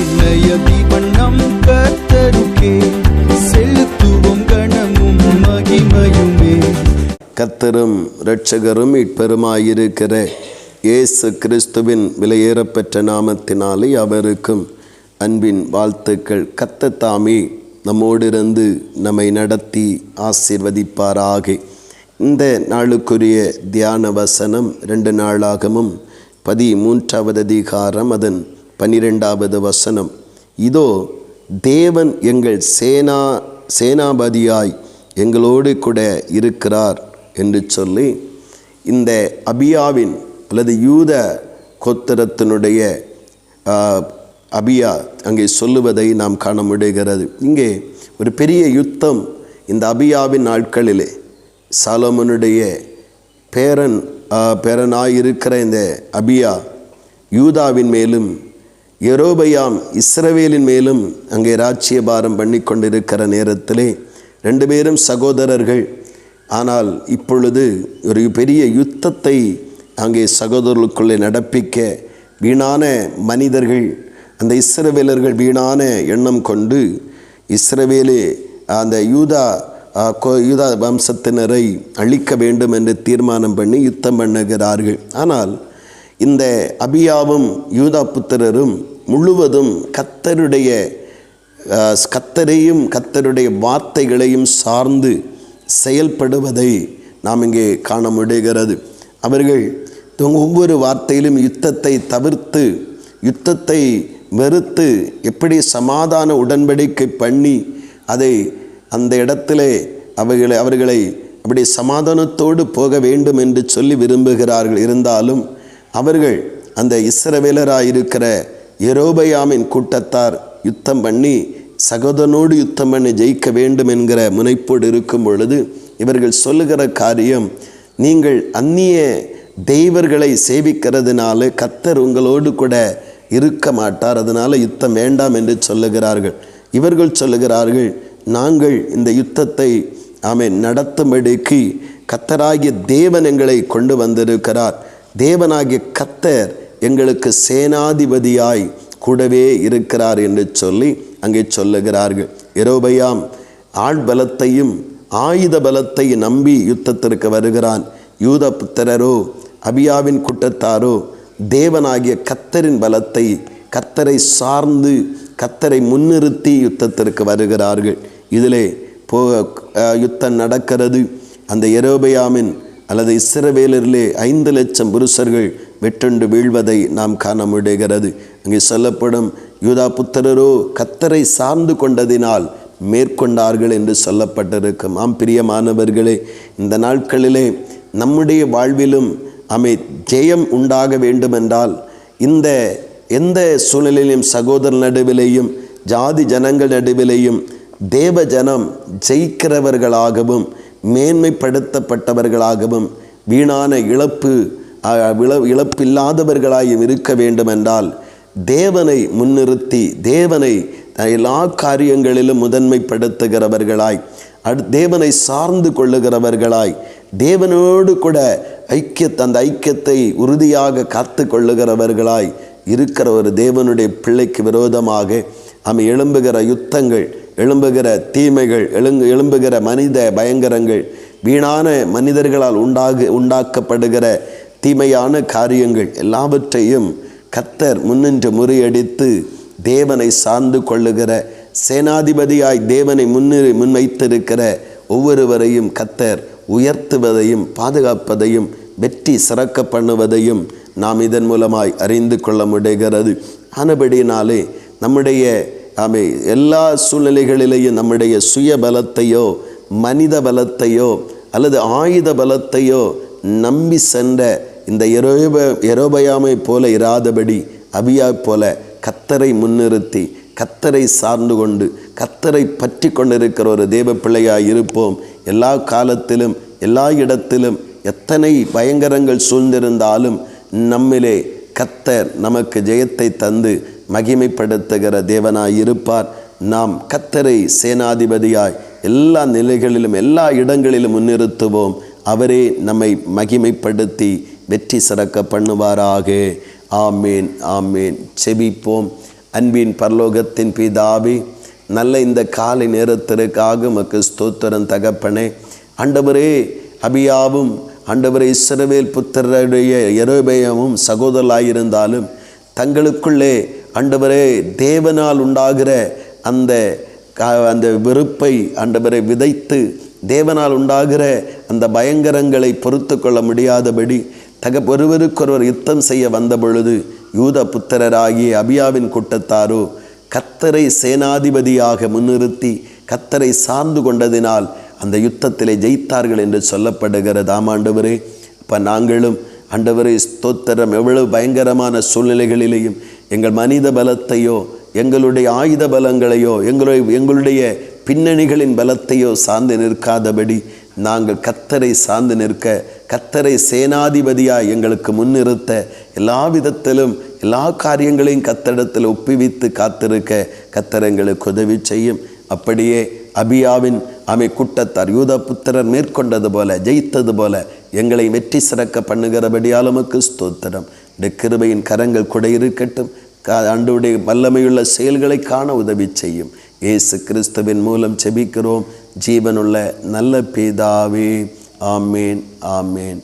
கத்தரும் ரட்சகரும் கர்த்தருக்கே. செலுத்துவோம் கணமும் மகிமையுமே. இரட்சகரும் இப்பெருமாயிருக்கிற இயேசு கிறிஸ்துவின் விலையேறப்பெற்ற நாமத்தினாலே அவருக்கும் அன்பின் வாழ்த்துக்கள். கத்த தாமே நம்மோடிருந்து நம்மை நடத்தி ஆசிர்வதிப்பாராக. இந்த நாளுக்குரிய தியான வசனம் ரெண்டு நாளாகமும் பதிமூன்றாவது அதிகாரம் அதன் பன்னிரெண்டாவது வசனம். இதோ தேவன் எங்கள் சேனா சேனாபதியாய் எங்களோடு கூட இருக்கிறார் என்று சொல்லி இந்த அபியாவின் அல்லது யூத கோத்திரத்தினுடைய அபியா அங்கே சொல்லுவதை நாம் காண முடிகிறது. இங்கே ஒரு பெரிய யுத்தம் இந்த அபியாவின் நாட்களிலே. சாலமனுடைய பேரன் பேரனாயிருக்கிற இந்த அபியா யூதாவின் மேலும் எரோபயாம் இஸ்ரவேலின் மேலும் அங்கே ராஜ்யபாரம் பண்ணி கொண்டிருக்கிற நேரத்திலே ரெண்டு பேரும் சகோதரர்கள். ஆனால் இப்பொழுது ஒரு பெரிய யுத்தத்தை அங்கே சகோதரர்களுக்குள்ளே நடப்பிக்க வீணான மனிதர்கள் அந்த இஸ்ரவேலர்கள் வீணான எண்ணம் கொண்டு இஸ்ரவேலே அந்த யூதா கோ- யூதா வம்சத்தினரை அழிக்க வேண்டும் என்று தீர்மானம் பண்ணி யுத்தம் பண்ணுகிறார்கள். ஆனால் இந்த அபியாவும் யூதா புத்திரரும் முழுவதும் கத்தருடைய கத்தரையும் கத்தருடைய வார்த்தைகளையும் சார்ந்து செயல்படுவதை நாம் இங்கே காண முடிகிறது. அவர்கள் ஒவ்வொரு வார்த்தையிலும் யுத்தத்தை தவிர்த்து யுத்தத்தை வெறுத்து எப்படி சமாதான உடன்படிக்கை பண்ணி அதை அந்த இடத்திலே அவைகளை அவர்களை அப்படி சமாதானத்தோடு போக வேண்டும் என்று சொல்லி விரும்புகிறார்கள். இருந்தாலும் அவர்கள் அந்த இஸ்ரவேலராயிருக்கிற எரோபயாமின் கூட்டத்தார் யுத்தம் பண்ணி சகோதரனோடு யுத்தம் பண்ணி ஜெயிக்க வேண்டும் என்கிற முனைப்போடு இருக்கும் பொழுது இவர்கள் சொல்லுகிற காரியம் நீங்கள் அந்நிய தெய்வர்களை சேவிக்கிறதுனால கத்தர் உங்களோடு கூட இருக்க மாட்டார் அதனால் யுத்தம் வேண்டாம் என்று சொல்லுகிறார்கள். இவர்கள் சொல்லுகிறார்கள் நாங்கள் இந்த யுத்தத்தை ஆமை நடத்தும்படிக்கு கத்தராகிய தேவன் எங்களை கொண்டு வந்திருக்கிறார். தேவனாகிய கத்தர் எங்களுக்கு சேனாதிபதியாய் கூடவே இருக்கிறார் என்று சொல்லி அங்கே சொல்லுகிறார்கள். எரோபயாம் ஆள் பலத்தையும் ஆயுத பலத்தை நம்பி யுத்தத்திற்கு வருகிறான். யூத புத்திரரோ அபியாவின் கூட்டத்தாரோ தேவனாகிய கத்தரின் பலத்தை கத்தரை சார்ந்து கத்தரை முன்னிறுத்தி யுத்தத்திற்கு வருகிறார்கள். இதிலே போ யுத்தம் நடக்கிறது. அந்த எரோபயாமின் அல்லது இஸ்ரவேலரிலே ஐந்து லட்சம் புருஷர்கள் வெட்டுண்டு வீழ்வதை நாம் காண முடிகிறது அங்கே சொல்லப்படும் யூதா புத்திரரோ கத்தரை சார்ந்து கொண்டதினால் மேற்கொண்டார்கள் என்று சொல்லப்பட்டிருக்கும். ஆம் பிரியமானவர்களே இந்த நாட்களிலே நம்முடைய வாழ்விலும் அமை ஜெயம் உண்டாக வேண்டுமென்றால் இந்த எந்த சூழ்நிலையிலும் சகோதர நடுவிலேயும் ஜாதி ஜனங்கள் நடுவிலேயும் தேவ ஜனம் ஜெயிக்கிறவர்களாகவும் மேன்மைப்படுத்தப்பட்டவர்களாகவும் வீணான இழப்பு இழப்பில்லாதவர்களாயும் இருக்க வேண்டுமென்றால் தேவனை முன்னிறுத்தி தேவனை எல்லா காரியங்களிலும் முதன்மைப்படுத்துகிறவர்களாய் அடு தேவனை சார்ந்து கொள்ளுகிறவர்களாய் தேவனோடு கூட ஐக்கிய அந்த ஐக்கியத்தை உறுதியாக காத்து கொள்ளுகிறவர்களாய் இருக்கிற ஒரு தேவனுடைய பிள்ளைக்கு விரோதமாக அமை எழும்புகிற யுத்தங்கள் எழும்புகிற தீமைகள் எழுங்கு எழும்புகிற மனித பயங்கரங்கள் வீணான மனிதர்களால் உண்டாகு உண்டாக்கப்படுகிற தீமையான காரியங்கள் எல்லாவற்றையும் கத்தர் முன்னின்று முறியடித்து தேவனை சார்ந்து கொள்ளுகிற சேனாதிபதியாய் தேவனை முன்னிறு முன்வைத்திருக்கிற ஒவ்வொருவரையும் கத்தர் உயர்த்துவதையும் பாதுகாப்பதையும் வெற்றி சிறக்க பண்ணுவதையும் நாம் இதன் மூலமாய் அறிந்து கொள்ள முடிகிறது. ஆனபடியினாலே நம்முடைய ஆமை எல்லா சூழ்நிலைகளிலேயும் நம்முடைய சுய பலத்தையோ மனித பலத்தையோ அல்லது ஆயுத பலத்தையோ நம்பி சென்ற இந்த எரோப எரோபயாமை போல இராதபடி அபியா போல கத்தரை முன்னிறுத்தி கத்தரை சார்ந்து கொண்டு கத்தரை பற்றி கொண்டிருக்கிற ஒரு தேவ பிள்ளையாக இருப்போம். எல்லா காலத்திலும் எல்லா இடத்திலும் எத்தனை பயங்கரங்கள் சூழ்ந்திருந்தாலும் நம்மிலே கத்தர் நமக்கு ஜெயத்தை தந்து மகிமைப்படுத்துகிற தேவனாய் இருப்பார் நாம் கத்தரை சேனாதிபதியாய் எல்லா நிலைகளிலும் எல்லா இடங்களிலும் முன்னிறுத்துவோம். அவரே நம்மை மகிமைப்படுத்தி வெற்றி சிறக்க பண்ணுவாராக. ஆமேன் ஆமேன். செபிப்போம். அன்பின் பரலோகத்தின் பிதாவி நல்ல இந்த காலை நேரத்திற்காக உமக்கு ஸ்தோத்திரம் தகப்பனே. ஆண்டவரே அபியாவும் ஆண்டவரே இஸ்ரவேல் புத்தருடைய எரோபயமும் சகோதரலாயிருந்தாலும் தங்களுக்குள்ளே ஆண்டவரே தேவனால் உண்டாகிற அந்த கா- அந்த வெறுப்பை ஆண்டவரை விதைத்து தேவனால் உண்டாகிற அந்த பயங்கரங்களை பொறுத்து கொள்ள முடியாதபடி தக ஒருவருக்கொருவர் யுத்தம் செய்ய வந்த பொழுது யூத புத்திரராகிய அபியாவின் கூட்டத்தாரோ கத்தரை சேனாதிபதியாக முன்னிறுத்தி கத்தரை சார்ந்து கொண்டதினால் அந்த யுத்தத்திலே ஜெயித்தார்கள் என்று சொல்லப்படுகிறது. ஆமாண்டவரே அப்போ நாங்களும் ஆண்டவரே ஸ்தோத்திரம். எவ்வளவு பயங்கரமான சூழ்நிலைகளிலேயும் எங்கள் மனித பலத்தையோ எங்களுடைய ஆயுத பலங்களையோ எங்களுடைய எங்களுடைய பின்னணிகளின் பலத்தையோ சார்ந்து நிற்காதபடி நாங்கள் கத்தரை சார்ந்து நிற்க கத்தரை சேனாதிபதியாக எங்களுக்கு முன்னிறுத்த எல்லா விதத்திலும் எல்லா காரியங்களையும் கத்தரிடத்தில் ஒப்புவித்து காத்திருக்க கத்தர் எங்களுக்கு உதவி செய்யும். அப்படியே அபியாவின் அமை கூட்டத்தார் யூத புத்திரர் மேற்கொண்டது போல ஜெயித்தது போல எங்களை வெற்றி சிறக்க பண்ணுகிறபடியால் உமக்கு ஸ்தோத்திரம். இந்த கிருபையின் கரங்கள் கூட இருக்கட்டும். கா- வல்லமையுள்ள செயல்களை காண உதவி செய்யும். இயேசு கிறிஸ்துவின் மூலம் செபிக்கிறோம் ஜீவனுள்ள நல்ல பிதாவே. ஆமேன் ஆமேன்.